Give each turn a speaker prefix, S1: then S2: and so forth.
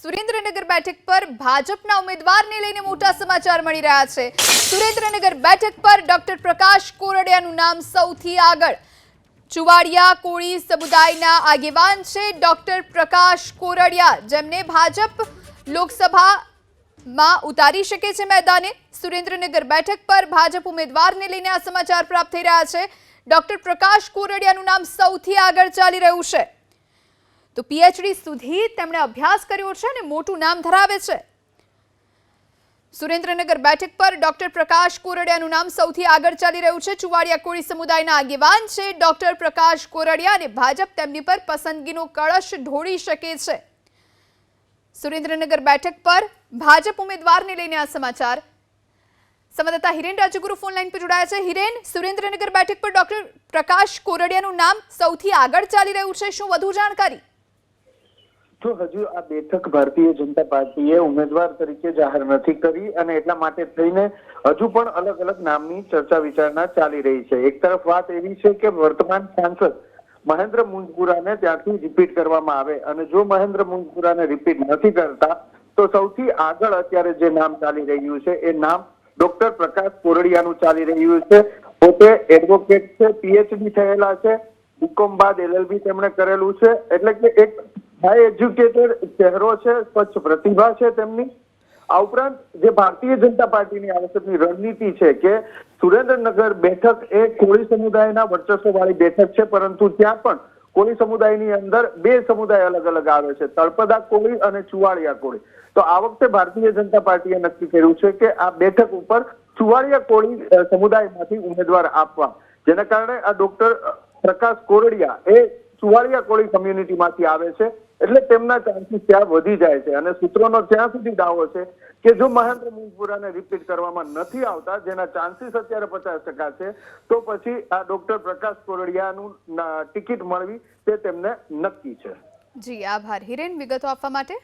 S1: સુરેન્દ્રનગર બેઠક પર ભાજપના ઉમેદવારને લઈને મોટા સમાચાર મળી રહ્યા છે. સુરેન્દ્રનગર બેઠક પર ડોક્ટર પ્રકાશ કોરડિયાનું નામ સૌથી આગળ. ચુવાડિયા કોળી સમુદાયના આગેવાન છે ડોક્ટર પ્રકાશ કોરડિયા, જેમને ભાજપ લોકસભામાં ઉતારી શકે છે મેદાને. સુરેન્દ્રનગર બેઠક પર ભાજપ ઉમેદવારને લઈને આ સમાચાર પ્રાપ્ત થઈ રહ્યા છે. ડોક્ટર પ્રકાશ કોરડિયાનું નામ સૌથી આગળ ચાલી રહ્યું છે. તો પીએચડી સુધી તેમણે અભ્યાસ કર્યો છે અને મોટું નામ ધરાવે છે. સુરેન્દ્રનગર બેઠક પર ડોક્ટર પ્રકાશ કોરડિયાનું નામ સૌથી આગળ ચાલી રહ્યું છે. ચુવાડિયા કોળી સમુદાયના આગેવાન છે ડોક્ટર પ્રકાશ કોરડિયા અને ભાજપ તેમની પર પસંદગીનો કળશ ઢોળી શકે છે. સુરેન્દ્રનગર બેઠક પર ભાજપ ઉમેદવારને લઈને આ સમાચાર. સંવાદદાતા હિરેન રાજગુરુ ફોન લાઈન પર જોડાયા છે. હિરેન, સુરેન્દ્રનગર બેઠક પર ડોક્ટર પ્રકાશ કોરડિયાનું નામ સૌથી આગળ ચાલી રહ્યું છે. શું વધુ જાણકારી?
S2: તો હજુ આ બેઠક ભારતીય જનતા પાર્ટીએ ઉમેદવાર તરીકે જાહેર નથી કરી અને એટલા માટે થઈને હજુ પણ અલગ અલગ નામની ચર્ચા વિચારણા ચાલી રહી છે. એક તરફ વાત એવી છે કે વર્તમાન સાંસદ મહેન્દ્ર મુંજપુરાને ત્યાંથી રિપીટ કરવામાં આવે અને જો મહેન્દ્ર મુંજપુરાને રિપીટ નથી કરતા, તો સૌથી આગળ અત્યારે જે નામ ચાલી રહ્યું છે, એ નામ ડોક્ટર પ્રકાશ કોરડિયાનું ચાલી રહ્યું છે. પોતે એડવોકેટ છે પીએચડી થયેલા છે. બીકોમ બાદ એલએલબી તેમણે કરેલું છે. એટલે કે એક હાઈ એજ્યુકેટેડ ચહેરો છે, સ્વચ્છ પ્રતિભા છે તેમની. આ ઉપરાંત જે ભારતીય જનતા પાર્ટીની આ રણનીતિ છે કે સુરેન્દ્રનગર બેઠક એ કોળી સમુદાયના વર્ચસ્વ વાળી બેઠક છે, પરંતુ ત્યાં પણ કોળી સમુદાયની અંદર બે સમુદાય અલગ અલગ આવે છે, તળપદા કોળી અને ચુવાળિયા કોળી. તો આ વખતે ભારતીય જનતા પાર્ટીએ નક્કી કર્યું છે કે આ બેઠક ઉપર ચુવાળિયા કોળી સમુદાયમાંથી ઉમેદવાર આપવા. જેના કારણે આ ડોક્ટર પ્રકાશ કોરડિયા એ ચુવાળિયા કોળી કમ્યુનિટીમાંથી આવે છે. એટલે તેમના ચાન્સીસ ત્યાં વધી જાય છે. અને સૂત્રોનો ત્યાં સુધી દાવો છે કે જો મહેન્દ્ર મુંજપુરાને રિપીટ કરવામાં નથી આવતા, જેના ચાન્સીસ અત્યારે પચાસ ટકા છે, તો પછી આ ડોક્ટર પ્રકાશ કોરડિયાનું ટિકિટ મળવી તે તેમને નક્કી છે.
S1: જી, આભાર. હિરેન, વિગતો આપવા માટે?